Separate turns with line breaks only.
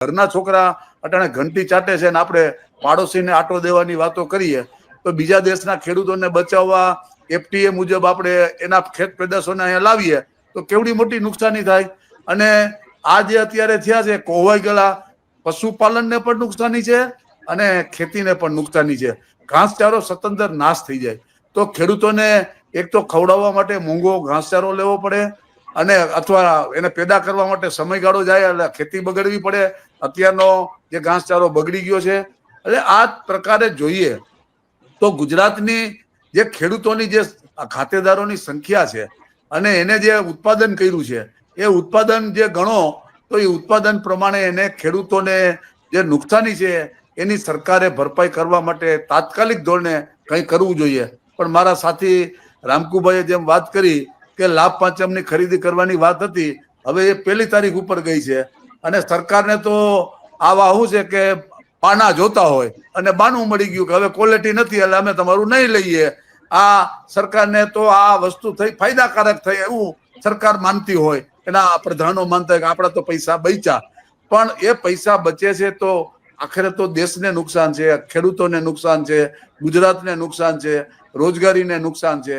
ઘરના છોકરા અટાણે ઘંટી ચાટે છે ને આપણે પાડોશીને આટો દેવાની વાતો કરીએ, તો બીજા દેશના ખેડૂતોને બચાવવા એફટીએ મુજબ આપણે એના ખેત પેદાશોને અહીંયા લાવીએ, તો કેવડી મોટી નુકસાની થાય? અને આ જે અત્યારે થયા છે કોવાઈ ગયેલા પશુપાલનને પણ નુકસાની છે અને ખેતીને પણ નુકસાની છે. ઘાસચારો સતંતર નાશ થઈ જાય. તો ખેડૂતોને એક તો ખવડાવવા માટે મોંઘો ઘાસચારો લેવો પડે અને અથવા એને પેદા કરવા માટે સમયગાળો જાય એટલે ખેતી બગડવી પડે. અત્યારનો જે ઘાસચારો બગડી ગયો છે. એટલે આ પ્રકારે જોઈએ તો ગુજરાતની જે ખેડૂતોની જે ખાતેદારોની સંખ્યા છે અને એને જે ઉત્પાદન કર્યું છે, એ ઉત્પાદન જે ગણો તો એ ઉત્પાદન પ્રમાણે એને ખેડૂતોને જે નુકસાની છે એની સરકારે ભરપાઈ કરવા માટે તાત્કાલિક ધોરણે કંઈ કરવું જોઈએ. પણ મારા સાથી રામકુભાઈએ જેમ વાત કરી કે લાભ પાંચમની ખરીદી કરવાની વાત હતી, હવે એ પહેલી તારીખ ઉપર ગઈ છે. અને સરકારને તો આવા શું છે કે પાના જોતા હોય અને બાનું મળી ગયું કે હવે ક્વોલિટી નથી, એટલે અમે તમારું નહીં લઈએ. આ સરકારને તો આ વસ્તુ થઈ, ફાયદાકારક થઈ એવું સરકાર માનતી હોય. એના પ્રધાનો માનતા હોય કે આપણા તો પૈસા બચ્યા. પણ એ પૈસા બચે છે તો આખરે તો દેશને નુકસાન છે, ખેડૂતોને નુકસાન છે, ગુજરાતને નુકસાન છે, રોજગારીને નુકસાન છે.